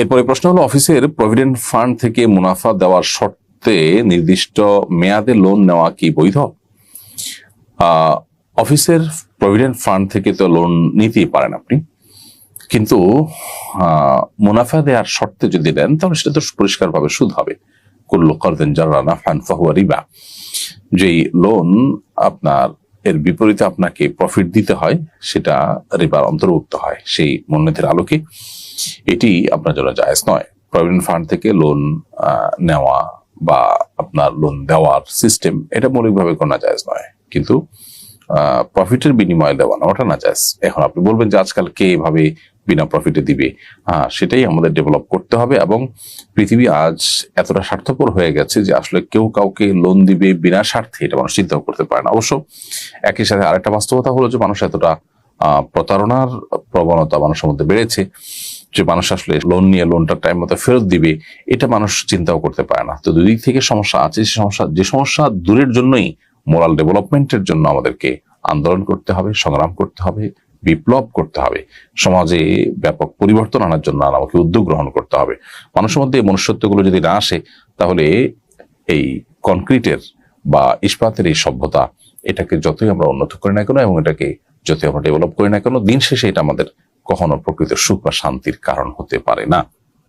এরপরে প্রশ্ন হলো, অফিসের প্রভিডেন্ট ফান্ড থেকে মুনাফা দেওয়ার শর্তে নির্দিষ্ট মেয়াদে লোন নেওয়া কি বৈধ? অফিসের প্রভিডেন্ট ফান্ড থেকে তো লোন নিতেই পারেন আপনি। কিন্তু মুনাফা দেওয়ার শর্তে যদি দেন, তাহলে সেটা তো পরিষ্কারভাবে সুদ হবে। কুল্লু যারা নাফান ফাহুয়া রিবা। যেই লোন আপনার এর বিপরীতে আপনাকে প্রফিট দিতে হয়, সেটা রেবার অন্তর্ভুক্ত হয় সেই মূলনীতির আলোকে। এটি আপনার জন্য জায়েজ নয়। প্রভিডেন্ট ফান্ড থেকে লোন নেওয়া বা আপনার লোন দেওয়ার সিস্টেম, এটা মৌলিকভাবে কোনো জায়েজ নয়। কিন্তু প্রফিটের বিনিময়ে দেওয়া না ওটা না জায়জ। এখন আপনি বলবেন যে আজকাল কে এভাবে বিনা প্রফিটে দিবে। সেটাই আমাদের ডেভেলপ করতে হবে এবং পৃথিবী আজ এতটা স্বার্থপর হয়ে গেছে যে আসলে কেউ কাউকে লোন দিবে বিনা স্বার্থে, এটা মানুষ চিন্তাও করতে পারে না। অবশ্য একই সাথে আরেকটা বাস্তবতা হলো যে মানুষ এতটা প্রতারণার প্রবণতা মানুষের মধ্যে বেড়েছে যে মানুষ আসলে লোন নিয়ে লোনটা টাইম মতো ফেরত দিবে, এটা মানুষ চিন্তাও করতে পারে না। তো দুই দিক থেকে সমস্যা আছে, সে সমস্যা, যে সমস্যা দূরের জন্যই মোরাল ডেভেলপমেন্টের জন্য আমাদেরকে আন্দোলন করতে হবে, সংগ্রাম করতে হবে বিপ্লব করতে হবে। সমাজে ব্যাপক পরিবর্তন আনার জন্য আমাকে উদ্যোগ গ্রহণ করতে হবে। মানুষের মধ্যে মনুষ্যত্বগুলো যদি না আসে, তাহলে এই কনক্রিটের বা ইস্পাতের এই সভ্যতা এটাকে যতই আমরা উন্নত করি না কেন এবং এটাকে যতই আমরা ডেভেলপ করি না কেন, দিন শেষে এটা আমাদের কখনো প্রকৃত সুখ বা শান্তির কারণ হতে পারে না।